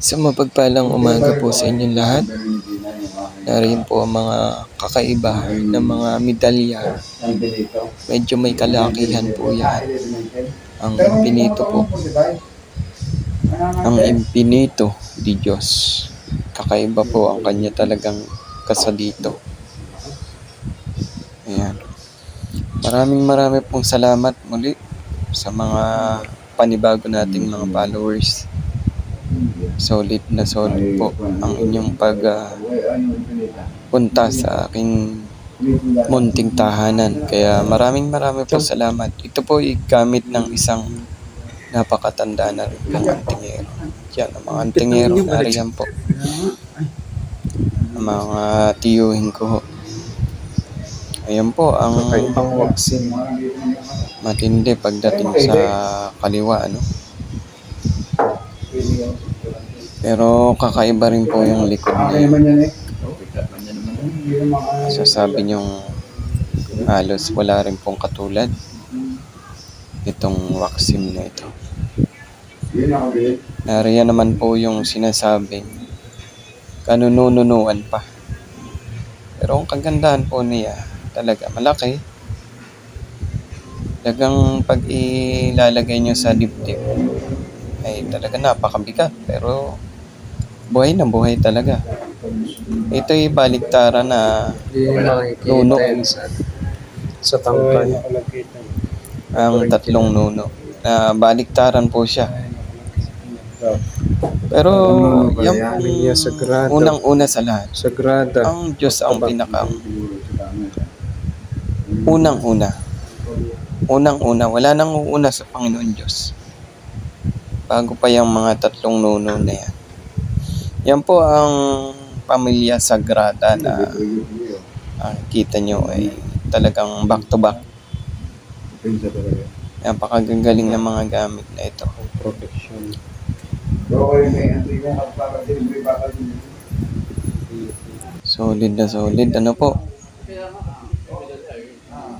Sa mapagpalang umaga po sa inyong lahat. Nariyan po ang mga kakaiba ng mga medalya. Medyo may kalakihan po yan. Ang impinito po. Ang impinito di Diyos. Kakaiba po ang kanya talagang kasalito. Ayan. Maraming marami pong salamat muli sa mga panibago nating mga followers. Solid na solid po ang inyong pag ah, punta sa aking munting tahanan. Kaya maraming maraming po salamat. Ito po gamit ng isang napakatanda na rin pong antingero. Yan, ang mga antingero, nariyan po. Ang mga tiyuhin ko. Ayan po, ang matindi pagdating sa kaliwa, ano. Pero kakaiba rin po yung likod niya. Sasabi niyong halos wala rin pong katulad itong vaccine na ito. Nariyan naman po yung sinasabing kanununuan pa. Pero ang kagandahan po niya, talaga malaki. Talagang pag ilalagay nyo sa dibdib, ay talaga napakabigat. Pero buhay na buhay talaga. Ito ay baliktaran na Nuno. sa, tangkay. ang tatlong nuno. Na baliktaran po siya. Pero niya sagrada. unang-una sa lahat. Sagrada. Ang Diyos ang pinaka unang-una. Unang-una. Wala nang uuna sa Panginoon Diyos. Bago pa yung mga tatlong nuno na yan. Yan po ang pamilya sagrada na ang kita nyo ay talagang back to back. Napakagagaling ng mga gamit na ito. Protection. Solid na solid. Ano po?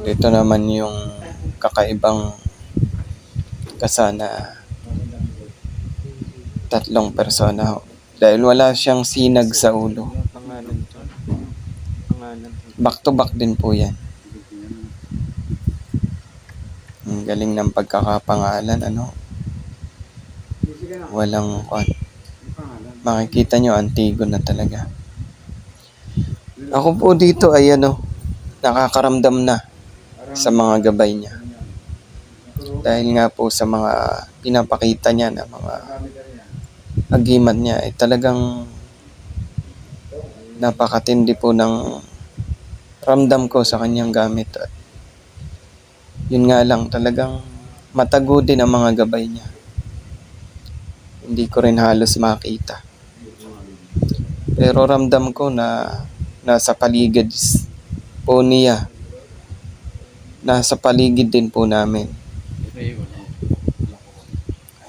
Dito naman yung kakaibang kasana tatlong persona ho. Dahil wala siyang sinag sa ulo. Back to back din po yan. Ang galing ng pagkakapangalan, ano? Walang kwan. Makikita nyo, antigo na talaga. Ako po dito ay ano, nakakaramdam na sa mga gabay niya. Dahil nga po sa mga pinapakita niya na mga agimat niya ay talagang napakatindi po ng ramdam ko sa kanyang gamit at yun nga lang talagang matago din ang mga gabay niya. Hindi ko rin halos makita. Pero ramdam ko na nasa paligid po niya. Nasa paligid din po namin.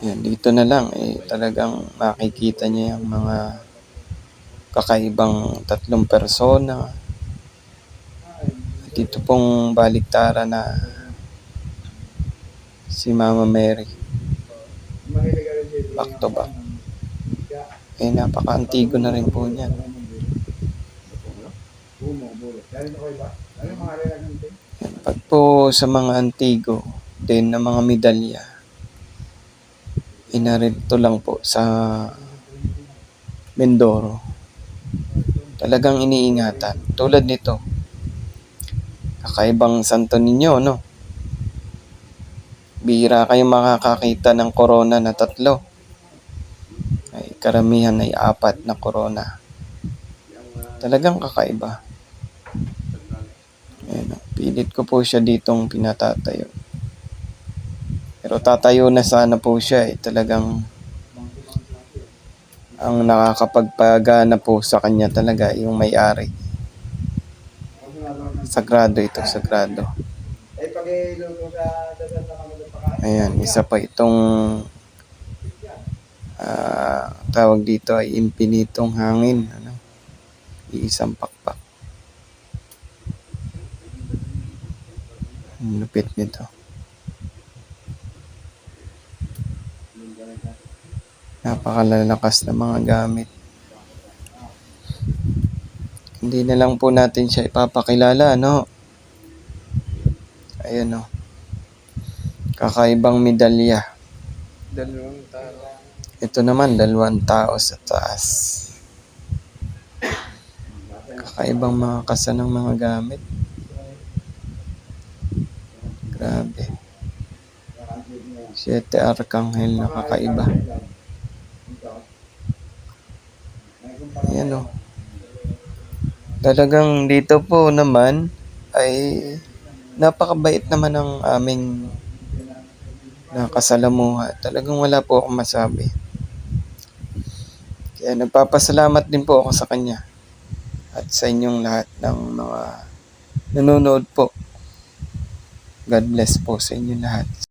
Ayan, dito na lang eh talagang makikita niya yung mga kakaibang tatlong persona. At ito pong baliktara na si Mama Mary. Back to back. Eh, napaka-antigo na rin po niyan. Yan, Pag po sa mga antigo, din na mga medalya, inarito lang po sa Mindoro. Talagang iniingatan. Tulad nito, kakaibang santo ninyo, no? Bihira kayo makakakita ng corona na tatlo. Ay, karamihan ay apat na corona. Talagang kakaiba. Ayan, pilit ko po siya ditong pinatatayo. Pero tatayo na sana po siya eh. Talagang ang nakakapagpagana po sa kanya talaga yung may-ari. Sagrado ito, sagrado. Ayan, isa pa itong ah, tawag dito ay impinitong hangin. Ano? Iisang pakpak. Ang lupit nito. Napakalalakas na mga gamit. Hindi na lang po natin siya ipapakilala, no? Ayan, no? Kakaibang medalya. Dalawang tao. Ito naman, dalawang tao sa taas. Kakaibang mga kasanang mga gamit. Grabe. Siete Arkanghel na kakaiba. Ayan o. Talagang dito po naman ay napakabait naman ng aming nakasalamuha. Talagang wala po akong masabi. Kaya nagpapasalamat din po ako sa kanya at sa inyong lahat ng mga nanonood po. God bless po sa inyo lahat.